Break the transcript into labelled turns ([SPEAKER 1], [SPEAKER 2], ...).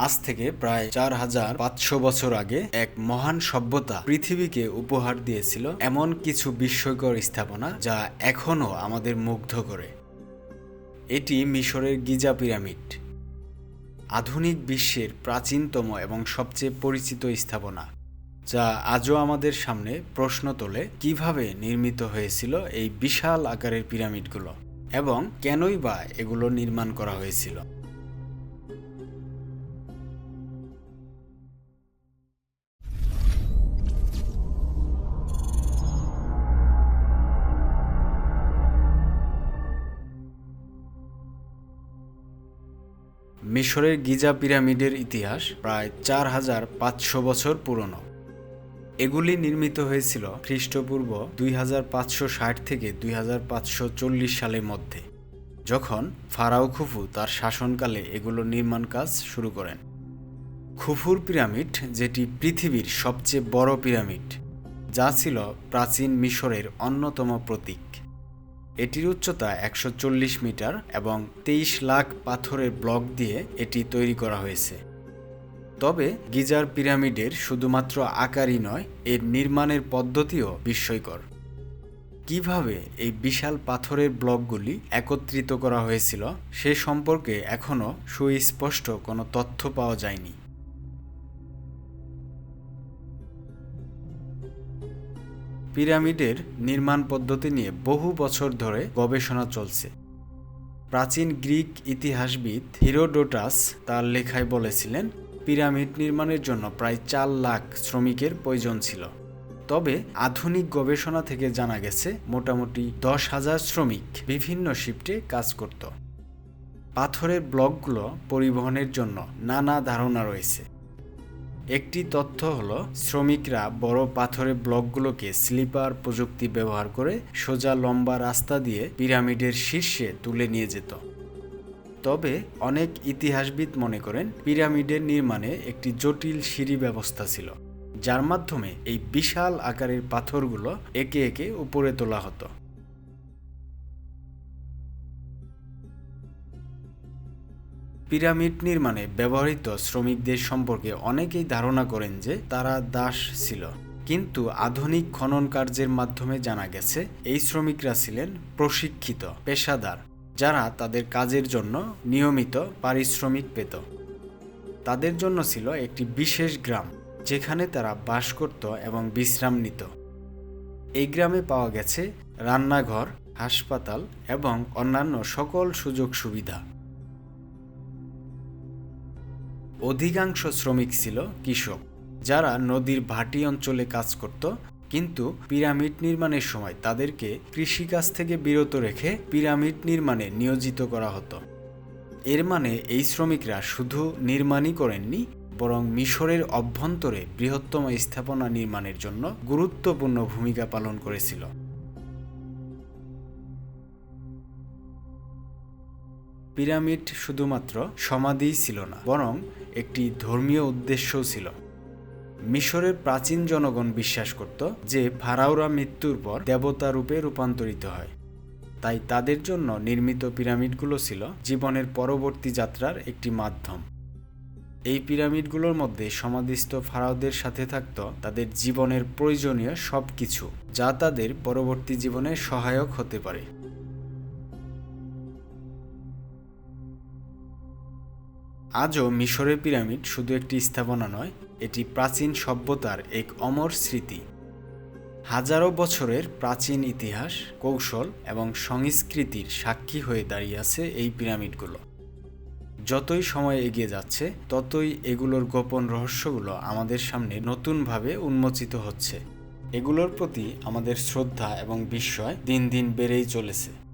[SPEAKER 1] আজ থেকে প্রায় চার হাজার পাঁচশো বছর আগে এক মহান সভ্যতা পৃথিবীকে উপহার দিয়েছিল এমন কিছু বিস্ময়কর স্থাপনা যা এখনও আমাদের মুগ্ধ করে। এটি মিশরের গিজা পিরামিড। আধুনিক বিশ্বের প্রাচীনতম এবং সবচেয়ে পরিচিত স্থাপনা, যা আজও আমাদের সামনে প্রশ্ন তোলে কীভাবে নির্মিত হয়েছিল এই বিশাল আকারের পিরামিডগুলো এবং কেনই বা এগুলো নির্মাণ করা হয়েছিল। মিশরের গিজা পিরামিডের ইতিহাস প্রায় চার হাজার পাঁচশো বছর পুরনো। এগুলি নির্মিত হয়েছিল খ্রিস্টপূর্ব দুই হাজার পাঁচশো ষাট থেকে দুই হাজার পাঁচশো চল্লিশ সালের মধ্যে, যখন ফারাও খুফু তার শাসনকালে এগুলোর নির্মাণ কাজ শুরু করেন। খুফুর পিরামিড, যেটি পৃথিবীর সবচেয়ে বড় পিরামিড, যা ছিল প্রাচীন মিশরের অন্যতম প্রতীক। এটির উচ্চতা একশো চল্লিশ মিটার এবং তেইশ লাখ পাথরের ব্লক দিয়ে এটি তৈরি করা হয়েছে। তবে গিজার পিরামিডের শুধুমাত্র আকারই নয়, এর নির্মাণের পদ্ধতিও বিস্ময়কর। কীভাবে এই বিশাল পাথরের ব্লকগুলি একত্রিত করা হয়েছিল সে সম্পর্কে এখনও সুস্পষ্ট কোনো তথ্য পাওয়া যায়নি। পিরামিডের নির্মাণ পদ্ধতি নিয়ে বহু বছর ধরে গবেষণা চলছে। প্রাচীন গ্রিক ইতিহাসবিদ হিরোডোটাস তার লেখায় বলেছিলেন, পিরামিড নির্মাণের জন্য প্রায় চার লাখ শ্রমিকের প্রয়োজন ছিল। তবে আধুনিক গবেষণা থেকে জানা গেছে, মোটামুটি দশ হাজার শ্রমিক বিভিন্ন শিফটে কাজ করত। পাথরের ব্লকগুলো পরিবহনের জন্য নানা ধারণা রয়েছে। একটি তথ্য হলো, শ্রমিকরা বড় পাথরের ব্লকগুলোকে স্লিপার প্রযুক্তি ব্যবহার করে সোজা লম্বা রাস্তা দিয়ে পিরামিডের শীর্ষে তুলে নিয়ে যেত। তবে অনেক ইতিহাসবিদ মনে করেন, পিরামিডের নির্মাণে একটি জটিল সিঁড়ি ব্যবস্থা ছিল, যার মাধ্যমে এই বিশাল আকারের পাথরগুলো একে একে উপরে তোলা হতো। পিরামিড নির্মাণে ব্যবহৃত শ্রমিকদের সম্পর্কে অনেকেই ধারণা করেন যে তারা দাস ছিল। কিন্তু আধুনিক খনন কার্যের মাধ্যমে জানা গেছে, এই শ্রমিকরা ছিলেন প্রশিক্ষিত পেশাদার, যারা তাদের কাজের জন্য নিয়মিত পারিশ্রমিক পেত। তাদের জন্য ছিল একটি বিশেষ গ্রাম, যেখানে তারা বাস করত এবং বিশ্রাম নিত। এই গ্রামে পাওয়া গেছে রান্নাঘর, হাসপাতাল এবং অন্যান্য সকল সুযোগ সুবিধা অধিকাংশ শ্রমিক ছিল কৃষক, যারা নদীর ভাটি অঞ্চলে কাজ করত, কিন্তু পিরামিড নির্মাণের সময় তাদেরকে কৃষিকাজ থেকে বিরত রেখে পিরামিড নির্মাণে নিয়োজিত করা হতো। এর মানে এই শ্রমিকরা শুধু নির্মাণই করেননি, বরং মিশরের অভ্যন্তরে বৃহত্তম স্থাপনা নির্মাণের জন্য গুরুত্বপূর্ণ ভূমিকা পালন করেছিল। পিরামিড শুধুমাত্র সমাধিই ছিল না, বরং একটি ধর্মীয় উদ্দেশ্যও ছিল। মিশরের প্রাচীন জনগণ বিশ্বাস করত যে ফারাওরা মৃত্যুর পর দেবতা রূপে রূপান্তরিত হয়। তাই তাদের জন্য নির্মিত পিরামিডগুলো ছিল জীবনের পরবর্তী যাত্রার একটি মাধ্যম। এই পিরামিডগুলোর মধ্যে সমাধিস্থ ফারাওদের সাথে থাকত তাদের জীবনের প্রয়োজনীয় সব কিছু যা তাদের পরবর্তী জীবনে সহায়ক হতে পারে। আজও মিশরের পিরামিড শুধু একটি স্থাপনা নয়, এটি প্রাচীন সভ্যতার এক অমর স্মৃতি। হাজারো বছরের প্রাচীন ইতিহাস, কৌশল এবং সংস্কৃতির সাক্ষী হয়ে দাঁড়িয়ে আছে এই পিরামিডগুলো। যতই সময় এগিয়ে যাচ্ছে, ততই এগুলোর গোপন রহস্যগুলো আমাদের সামনে নতুনভাবে উন্মোচিত হচ্ছে। এগুলোর প্রতি আমাদের শ্রদ্ধা এবং বিস্ময় দিন দিন বেড়েই চলেছে।